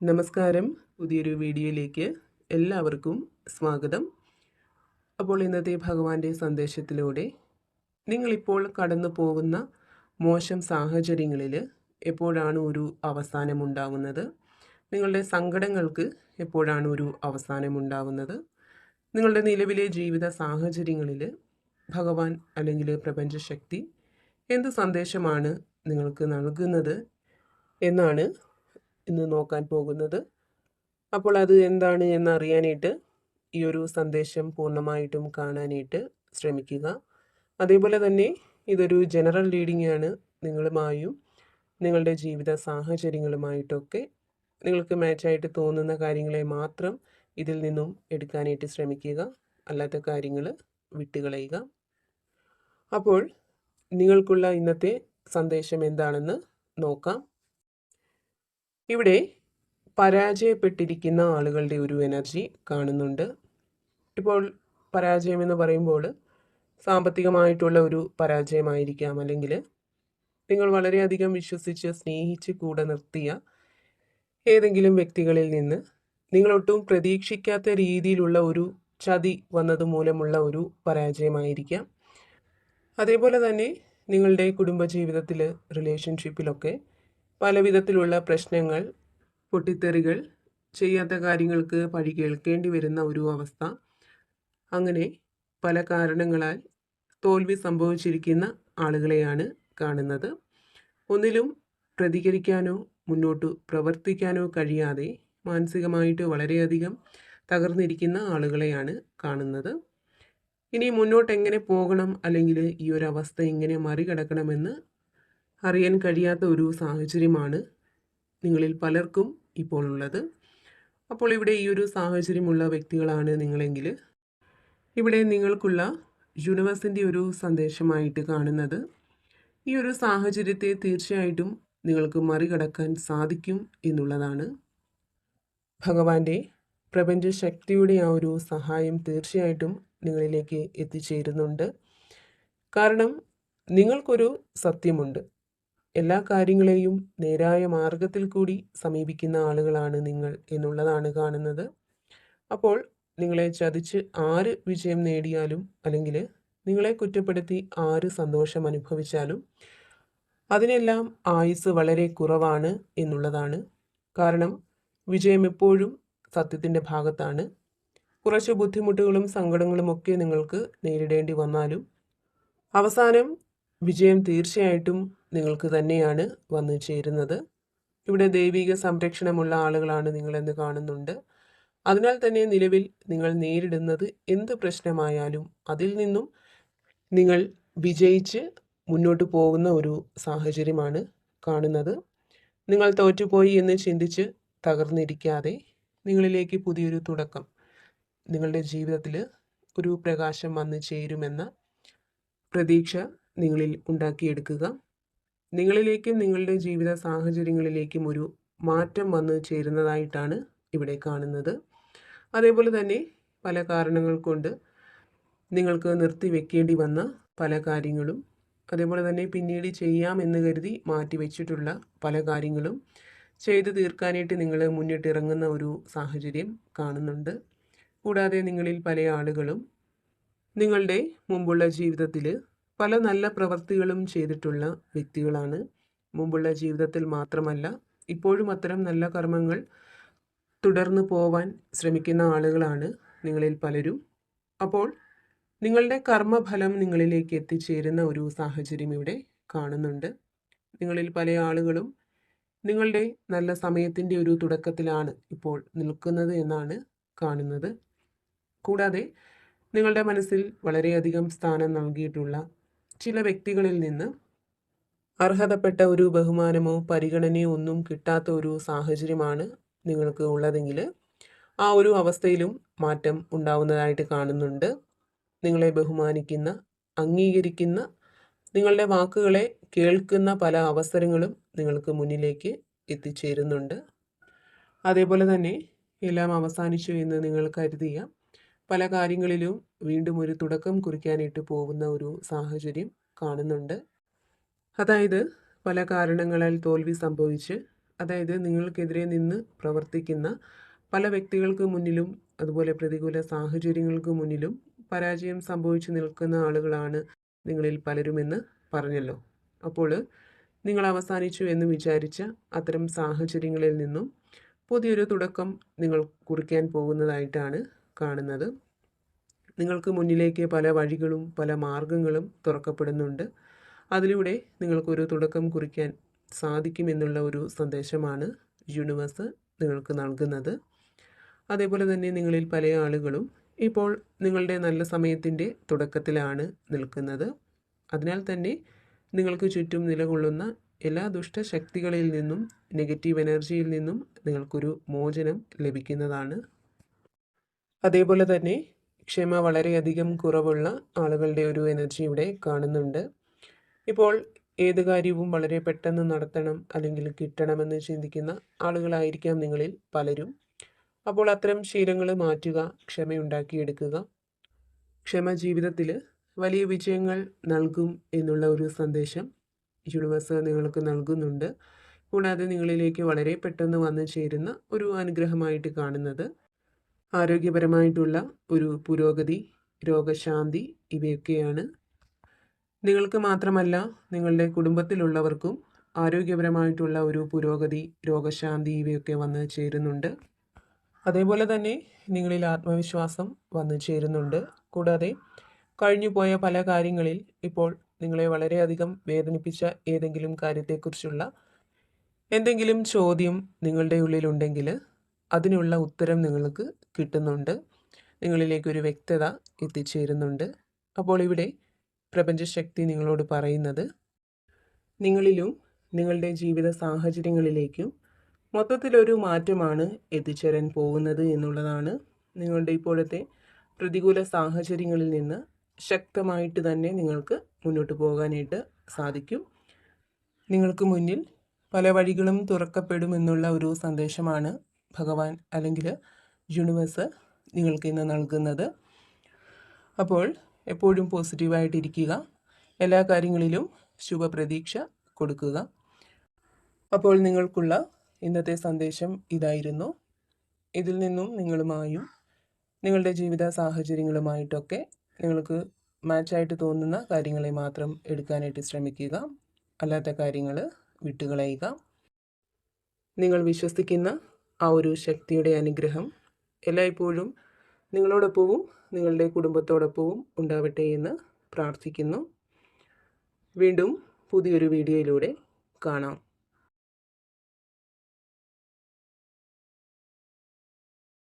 നമസ്കാരം. പുതിയൊരു വീഡിയോയിലേക്ക് എല്ലാവർക്കും സ്വാഗതം. അപ്പോൾ ഇന്നത്തെ ഭഗവാന്റെ സന്ദേശത്തിലൂടെ നിങ്ങളിപ്പോൾ കടന്നു പോകുന്ന മോശം സാഹചര്യങ്ങളിൽ എപ്പോഴാണ് ഒരു അവസാനമുണ്ടാകുന്നത്? നിങ്ങളുടെ സങ്കടങ്ങൾക്ക് എപ്പോഴാണ് ഒരു അവസാനമുണ്ടാകുന്നത്? നിങ്ങളുടെ നിലവിലെ ജീവിത സാഹചര്യങ്ങളിൽ ഭഗവാൻ അല്ലെങ്കിൽ പ്രപഞ്ചശക്തി എന്ത് സന്ദേശമാണ് നിങ്ങൾക്ക് നൽകുന്നത്? എന്നാണ് ഇന്ന് നോക്കാൻ പോകുന്നത്. അപ്പോൾ അത് എന്താണ് എന്നറിയാനായിട്ട് ഈ ഒരു സന്ദേശം പൂർണമായിട്ടും കാണാനായിട്ട് ശ്രമിക്കുക. അതേപോലെ തന്നെ ഇതൊരു ജനറൽ റീഡിംഗ് ആണ് നിങ്ങളുമായും നിങ്ങളുടെ ജീവിത സാഹചര്യങ്ങളുമായിട്ടൊക്കെ നിങ്ങൾക്ക് മാച്ചായിട്ട് തോന്നുന്ന കാര്യങ്ങളെ മാത്രം ഇതിൽ നിന്നും എടുക്കാനായിട്ട് ശ്രമിക്കുക. അല്ലാത്ത കാര്യങ്ങൾ വിട്ടുകളയുക. അപ്പോൾ നിങ്ങൾക്കുള്ള ഇന്നത്തെ സന്ദേശം എന്താണെന്ന് നോക്കാം. ഇവിടെ പരാജയപ്പെട്ടിരിക്കുന്ന ആളുകളുടെ ഒരു എനർജി കാണുന്നുണ്ട്. ഇപ്പോൾ പരാജയം എന്ന് പറയുമ്പോൾ സാമ്പത്തികമായിട്ടുള്ള ഒരു പരാജയമായിരിക്കാം. അല്ലെങ്കിൽ നിങ്ങൾ വളരെയധികം വിശ്വസിച്ച് സ്നേഹിച്ച് കൂടെ നിർത്തിയ ഏതെങ്കിലും വ്യക്തികളിൽ നിന്ന് നിങ്ങളൊട്ടും പ്രതീക്ഷിക്കാത്ത രീതിയിലുള്ള ഒരു ചതി വന്നത് മൂലമുള്ള ഒരു പരാജയമായിരിക്കാം. അതേപോലെ തന്നെ നിങ്ങളുടെ കുടുംബജീവിതത്തിൽ റിലേഷൻഷിപ്പിലൊക്കെ പല വിധത്തിലുള്ള പ്രശ്നങ്ങൾ പൊട്ടിത്തെറികൾ ചെയ്യാത്ത കാര്യങ്ങൾക്ക് പഴി കേൾക്കേണ്ടി വരുന്ന ഒരു അവസ്ഥ. അങ്ങനെ പല കാരണങ്ങളാൽ തോൽവി സംഭവിച്ചിരിക്കുന്ന ആളുകളെയാണ് കാണുന്നത്. ഒന്നിലും പ്രതികരിക്കാനോ മുന്നോട്ട് പ്രവർത്തിക്കാനോ കഴിയാതെ മാനസികമായിട്ട് വളരെയധികം തകർന്നിരിക്കുന്ന ആളുകളെയാണ് കാണുന്നത്. ഇനി മുന്നോട്ട് എങ്ങനെ പോകണം അല്ലെങ്കിൽ ഈ ഒരു അവസ്ഥ എങ്ങനെ മറികടക്കണമെന്ന് അറിയാൻ കഴിയാത്ത ഒരു സാഹചര്യമാണ് നിങ്ങളിൽ പലർക്കും ഇപ്പോൾ ഉള്ളത് അപ്പോൾ ഇവിടെ ഈ ഒരു സാഹചര്യമുള്ള വ്യക്തികളാണ് നിങ്ങളെങ്കിൽ. ഇവിടെ നിങ്ങൾക്കുള്ള യൂണിവേഴ്സിന്റെ ഒരു സന്ദേശമായിട്ട് കാണുന്നത്. ഈ ഒരു സാഹചര്യത്തെ തീർച്ചയായിട്ടും നിങ്ങൾക്ക് മറികടക്കാൻ സാധിക്കും എന്നുള്ളതാണ്. ഭഗവാന്റെ പ്രപഞ്ച ശക്തിയുടെ ആ ഒരു സഹായം തീർച്ചയായിട്ടും നിങ്ങളിലേക്ക് എത്തിച്ചേരുന്നുണ്ട്. കാരണം നിങ്ങൾക്കൊരു സത്യമുണ്ട്. എല്ലാ കാര്യങ്ങളെയും നേരായ മാർഗത്തിൽ കൂടി സമീപിക്കുന്ന ആളുകളാണ് നിങ്ങൾ എന്നുള്ളതാണ് കാണുന്നത്. അപ്പോൾ നിങ്ങളെ ചതിച്ച് ആര് വിജയം നേടിയാലും അല്ലെങ്കിൽ നിങ്ങളെ കുറ്റപ്പെടുത്തി ആര് സന്തോഷം അനുഭവിച്ചാലും അതിനെല്ലാം ആയുസ് വളരെ കുറവാണ് എന്നുള്ളതാണ്. കാരണം വിജയം എപ്പോഴും സത്യത്തിന്റെ ഭാഗത്താണ്. കുറച്ച് ബുദ്ധിമുട്ടുകളും സങ്കടങ്ങളും ഒക്കെ നിങ്ങൾക്ക് നേരിടേണ്ടി വന്നാലും അവസാനം വിജയം തീർച്ചയായിട്ടും നിങ്ങൾക്ക് തന്നെയാണ് വന്നു ചേരുന്നത്. ഇവിടെ ദൈവിക സംരക്ഷണമുള്ള ആളുകളാണ് നിങ്ങളെന്ന് കാണുന്നുണ്ട്. അതിനാൽ തന്നെ നിലവിൽ നിങ്ങൾ നേരിടുന്നത് എന്ത് പ്രശ്നമായാലും അതിൽ നിന്നും നിങ്ങൾ വിജയിച്ച് മുന്നോട്ട് പോകുന്ന ഒരു സാഹചര്യമാണ് കാണുന്നത്. നിങ്ങൾ തോറ്റുപോയി എന്ന് ചിന്തിച്ച് തകർന്നിരിക്കാതെ നിങ്ങളിലേക്ക് പുതിയൊരു തുടക്കം നിങ്ങളുടെ ജീവിതത്തിൽ ഒരു പ്രകാശം വന്നു ചേരുമെന്ന പ്രതീക്ഷ നിങ്ങളിൽ ഉണ്ടാക്കിയെടുക്കുക. നിങ്ങളിലേക്കും നിങ്ങളുടെ ജീവിത സാഹചര്യങ്ങളിലേക്കും ഒരു മാറ്റം വന്ന് ചേരുന്നതായിട്ടാണ് ഇവിടെ കാണുന്നത്. അതേപോലെ തന്നെ പല കാരണങ്ങൾ കൊണ്ട് നിങ്ങൾക്ക് നിർത്തിവെക്കേണ്ടി വന്ന പല കാര്യങ്ങളും അതേപോലെ തന്നെ പിന്നീട് ചെയ്യാമെന്ന് കരുതി മാറ്റി വെച്ചിട്ടുള്ള പല കാര്യങ്ങളും ചെയ്തു തീർക്കാനായിട്ട് നിങ്ങൾ മുന്നിട്ടിറങ്ങുന്ന ഒരു സാഹചര്യം കാണുന്നുണ്ട്. കൂടാതെ നിങ്ങളിൽ പല ആളുകളും നിങ്ങളുടെ മുമ്പുള്ള ജീവിതത്തിൽ പല നല്ല പ്രവർത്തികളും ചെയ്തിട്ടുള്ള വ്യക്തികളാണ്. മുമ്പുള്ള ജീവിതത്തിൽ മാത്രമല്ല ഇപ്പോഴും അത്തരം നല്ല കർമ്മങ്ങൾ തുടർന്ന് പോവാൻ ശ്രമിക്കുന്ന ആളുകളാണ് നിങ്ങളിൽ പലരും. അപ്പോൾ നിങ്ങളുടെ കർമ്മഫലം നിങ്ങളിലേക്ക് എത്തിച്ചേരുന്ന ഒരു സാഹചര്യം ഇവിടെ കാണുന്നുണ്ട്. നിങ്ങളിൽ പല ആളുകളും നിങ്ങളുടെ നല്ല സമയത്തിന്റെ ഒരു തുടക്കത്തിലാണ് ഇപ്പോൾ നിൽക്കുന്നത് എന്നാണ് കാണുന്നത്. കൂടാതെ നിങ്ങളുടെ മനസ്സിൽ വളരെയധികം സ്ഥാനം നൽകിയിട്ടുള്ള ചില വ്യക്തികളിൽ നിന്ന് അർഹതപ്പെട്ട ഒരു ബഹുമാനമോ പരിഗണനയോ ഒന്നും കിട്ടാത്ത ഒരു സാഹചര്യമാണ് നിങ്ങൾക്ക് ഉള്ളതെങ്കിൽ ആ ഒരു അവസ്ഥയിലും മാറ്റം ഉണ്ടാവുന്നതായിട്ട് കാണുന്നുണ്ട്. നിങ്ങളെ ബഹുമാനിക്കുന്ന അംഗീകരിക്കുന്ന നിങ്ങളുടെ വാക്കുകളെ കേൾക്കുന്ന പല അവസരങ്ങളും നിങ്ങൾക്ക് മുന്നിലേക്ക് എത്തിച്ചേരുന്നുണ്ട്. അതേപോലെ തന്നെ എല്ലാം അവസാനിച്ചു എന്ന് നിങ്ങൾ കരുതിയ പല കാര്യങ്ങളിലും വീണ്ടും ഒരു തുടക്കം കുറിക്കാനായിട്ട് പോകുന്ന ഒരു സാഹചര്യം കാണുന്നുണ്ട്. അതായത് പല കാരണങ്ങളാൽ തോൽവി സംഭവിച്ച് അതായത് നിങ്ങൾക്കെതിരെ നിന്ന് പ്രവർത്തിക്കുന്ന പല വ്യക്തികൾക്ക് മുന്നിലും അതുപോലെ പ്രതികൂല സാഹചര്യങ്ങൾക്ക് മുന്നിലും പരാജയം സംഭവിച്ചു നിൽക്കുന്ന ആളുകളാണ് നിങ്ങളിൽ പലരുമെന്ന് പറഞ്ഞല്ലോ. അപ്പോൾ നിങ്ങൾ അവസാനിച്ചു എന്ന് വിചാരിച്ച അത്തരം സാഹചര്യങ്ങളിൽ നിന്നും പുതിയൊരു തുടക്കം നിങ്ങൾ കുറിക്കാൻ പോകുന്നതായിട്ടാണ് കാണുന്നത്. നിങ്ങൾക്ക് മുന്നിലേക്ക് പല വഴികളും പല മാർഗങ്ങളും തുറക്കപ്പെടുന്നുണ്ട്. അതിലൂടെ നിങ്ങൾക്കൊരു തുടക്കം കുറിക്കാൻ സാധിക്കുമെന്നുള്ള ഒരു സന്ദേശമാണ് യൂണിവേഴ്സ് നിങ്ങൾക്ക് നൽകുന്നത്. അതേപോലെ തന്നെ നിങ്ങളിൽ പല ആളുകളും ഇപ്പോൾ നിങ്ങളുടെ നല്ല സമയത്തിന്റെ തുടക്കത്തിലാണ് നിൽക്കുന്നത്. അതിനാൽ തന്നെ നിങ്ങൾക്ക് ചുറ്റും നിലകൊള്ളുന്ന എല്ലാ ദുഷ്ടശക്തികളിൽ നിന്നും നെഗറ്റീവ് എനർജിയിൽ നിന്നും നിങ്ങൾക്കൊരു മോചനം ലഭിക്കുന്നതാണ്. അതേപോലെ തന്നെ ക്ഷമ വളരെയധികം കുറവുള്ള ആളുകളുടെ ഒരു എനർജി ഇവിടെ കാണുന്നുണ്ട്. ഇപ്പോൾ ഏത് കാര്യവും വളരെ പെട്ടെന്ന് നടത്തണം അല്ലെങ്കിൽ കിട്ടണമെന്ന് ചിന്തിക്കുന്ന ആളുകളായിരിക്കാം നിങ്ങളിൽ പലരും. അപ്പോൾ അത്തരം ശീലങ്ങൾ മാറ്റുക ക്ഷമയുണ്ടാക്കിയെടുക്കുക. ക്ഷമ ജീവിതത്തിൽ വലിയ വിജയങ്ങൾ നൽകും എന്നുള്ള ഒരു സന്ദേശം യൂണിവേഴ്സ് നിങ്ങൾക്ക് നൽകുന്നുണ്ട്. കൂടാതെ നിങ്ങളിലേക്ക് വളരെ പെട്ടെന്ന് വന്നു ചേരുന്ന ഒരു അനുഗ്രഹമായിട്ട് കാണുന്നത് ആരോഗ്യപരമായിട്ടുള്ള ഒരു പുരോഗതി രോഗശാന്തി ഇവയൊക്കെയാണ്. നിങ്ങൾക്ക് മാത്രമല്ല നിങ്ങളുടെ കുടുംബത്തിലുള്ളവർക്കും ആരോഗ്യപരമായിട്ടുള്ള ഒരു പുരോഗതി രോഗശാന്തി ഇവയൊക്കെ വന്നു ചേരുന്നുണ്ട്. അതേപോലെ തന്നെ നിങ്ങളിൽ ആത്മവിശ്വാസം വന്നു ചേരുന്നുണ്ട്. കൂടാതെ കഴിഞ്ഞുപോയ പല കാര്യങ്ങളിൽ ഇപ്പോൾ നിങ്ങളെ വളരെയധികം വേദനിപ്പിച്ച ഏതെങ്കിലും കാര്യത്തെക്കുറിച്ചുള്ള എന്തെങ്കിലും ചോദ്യം നിങ്ങളുടെ ഉള്ളിലുണ്ടെങ്കിൽ അതിനുള്ള ഉത്തരം നിങ്ങൾക്ക് കിട്ടുന്നുണ്ട്. നിങ്ങളിലേക്കൊരു വ്യക്തത എത്തിച്ചേരുന്നുണ്ട്. അപ്പോൾ ഇവിടെ പ്രപഞ്ചശക്തി നിങ്ങളോട് പറയുന്നത് നിങ്ങളിലും നിങ്ങളുടെ ജീവിത സാഹചര്യങ്ങളിലേക്കും മൊത്തത്തിലൊരു മാറ്റമാണ് എത്തിച്ചേരാൻ പോകുന്നത് എന്നുള്ളതാണ് നിങ്ങളുടെ ഇപ്പോഴത്തെ പ്രതികൂല സാഹചര്യങ്ങളിൽ നിന്ന് ശക്തമായിട്ട് തന്നെ നിങ്ങൾക്ക് മുന്നോട്ട് പോകാനായിട്ട് സാധിക്കും. നിങ്ങൾക്ക് മുന്നിൽ പല വഴികളും തുറക്കപ്പെടുമെന്നുള്ള ഒരു സന്ദേശമാണ് ഭഗവാൻ അല്ലെങ്കിൽ യൂണിവേഴ്സ് നിങ്ങൾക്ക് ഇന്ന് നൽകുന്നത്. അപ്പോൾ എപ്പോഴും പോസിറ്റീവായിട്ടിരിക്കുക എല്ലാ കാര്യങ്ങളിലും ശുഭപ്രതീക്ഷ കൊടുക്കുക. അപ്പോൾ നിങ്ങൾക്കുള്ള ഇന്നത്തെ സന്ദേശം ഇതായിരുന്നു. ഇതിൽ നിന്നും നിങ്ങളുമായും നിങ്ങളുടെ ജീവിത സാഹചര്യങ്ങളുമായിട്ടൊക്കെ നിങ്ങൾക്ക് മാച്ചായിട്ട് തോന്നുന്ന കാര്യങ്ങളെ മാത്രം എടുക്കാനായിട്ട് ശ്രമിക്കുക. അല്ലാത്ത കാര്യങ്ങൾ വിട്ടുകളയുക. നിങ്ങൾ വിശ്വസിക്കുന്ന ആ ഒരു ശക്തിയുടെ അനുഗ്രഹം എല്ലായ്പ്പോഴും നിങ്ങളോടൊപ്പവും നിങ്ങളുടെ കുടുംബത്തോടൊപ്പവും ഉണ്ടാവട്ടെ എന്ന് പ്രാർത്ഥിക്കുന്നു. വീണ്ടും പുതിയൊരു വീഡിയോയിലൂടെ കാണാം.